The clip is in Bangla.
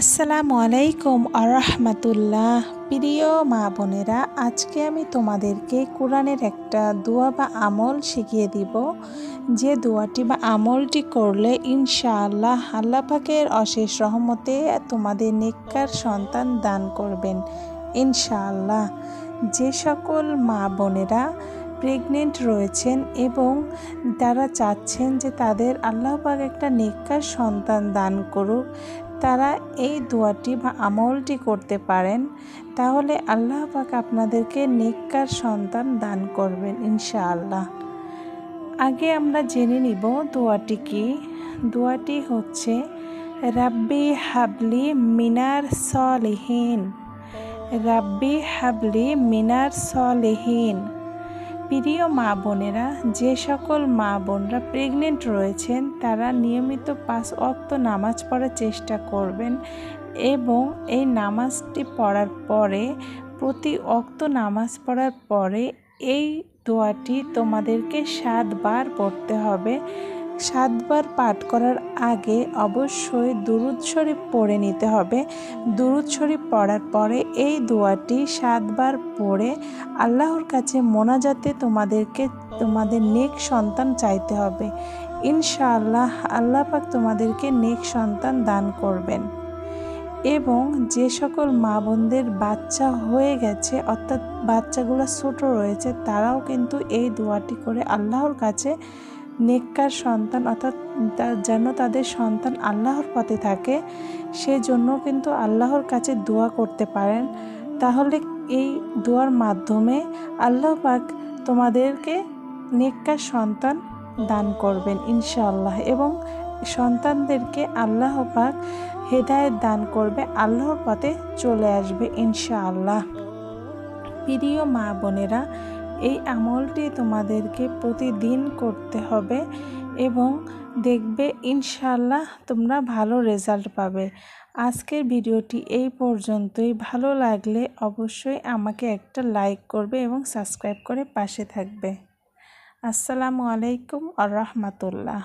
আসসালামু আলাইকুম আরহামাতুল্লাহ। প্রিয় মা বোনেরা, আজকে আমি তোমাদেরকে কোরআনের একটা দোয়া বা আমল শিখিয়ে দিব। যে দোয়াটি বা আমলটি করলে ইনশাআল্লাহ আল্লাহ পাকের অশেষ রহমতে তোমাদের নেককার সন্তান দান করবেন ইনশাআল্লাহ। যে সকল মা বোনেরা প্রেগনেন্ট রয়েছেন এবং তারা চাচ্ছেন যে তাদের আল্লাহ পাক একটা নেককার সন্তান দান করুক তারা এই দোয়াটি বা আমলটি করতে পারেন, তাহলে আল্লাহ পাক আপনাদেরকে নেককার সন্তান দান করবেন ইনশাআল্লাহ। আগে আমরা জেনে নিব দোয়াটি কি। দোয়াটি হচ্ছে, রাব্বি হাবলি মিনার সলিহীন। রাব্বি হাবলি মিনার সলিহীন। প্রিয় মা বোনেরা, যে সকল মা বোনরা প্রেগনেন্ট রয়েছেন, তারা নিয়মিত পাঁচ অক্ত নামাজ পড়ার চেষ্টা করবেন এবং এই নামাজটি পড়ার পরে, প্রতি অক্ত নামাজ পড়ার পরে এই দোয়াটি তোমাদেরকে সাতবার পড়তে হবে। সাতবার পাঠ করার আগে অবশ্যই দুরুদ শরীফ পড়ে নিতে হবে। দুরুদ শরীফ পড়ার পরে এই দোয়াটি সাতবার পড়ে আল্লাহর কাছে মোনাজাতে তোমাদেরকে, তোমাদের নেক সন্তান চাইতে হবে। ইনশাআল্লাহ আল্লাহ তোমাদেরকে নেক সন্তান দান করবেন। এবং যে সকল মা বোনদের বাচ্চা হয়ে গেছে, অর্থাৎ বাচ্চাগুলো ছোটো রয়েছে, তারাও কিন্তু এই দোয়াটি করে আল্লাহর কাছে নেককার সন্তান অর্থাৎ যেন তাদের সন্তান আল্লাহর পথে থাকে, সেজন্য কিন্তু আল্লাহর কাছে দোয়া করতে পারেন। তাহলে এই দোয়ার মাধ্যমে আল্লাহ পাক তোমাদেরকে নেককার সন্তান দান করবেন ইনশাআল্লাহ এবং সন্তানদেরকে আল্লাহ পাক হেদায়ত দান করবে, আল্লাহর পথে চলে আসবে ইনশাআল্লাহ। প্রিয় মা বোনেরা এই আমলটি তোমাদেরকে প্রতিদিন করতে হবে এবং দেখবে ইনশাল্লাহ তোমরা ভালো রেজাল্ট পাবে। আজকের ভিডিওটি এই পর্যন্তই। ভালো লাগলে অবশ্যই আমাকে একটা লাইক করবে এবং সাবস্ক্রাইব করে পাশে থাকবে। আসসালামু আলাইকুম আর রহমতুল্লাহ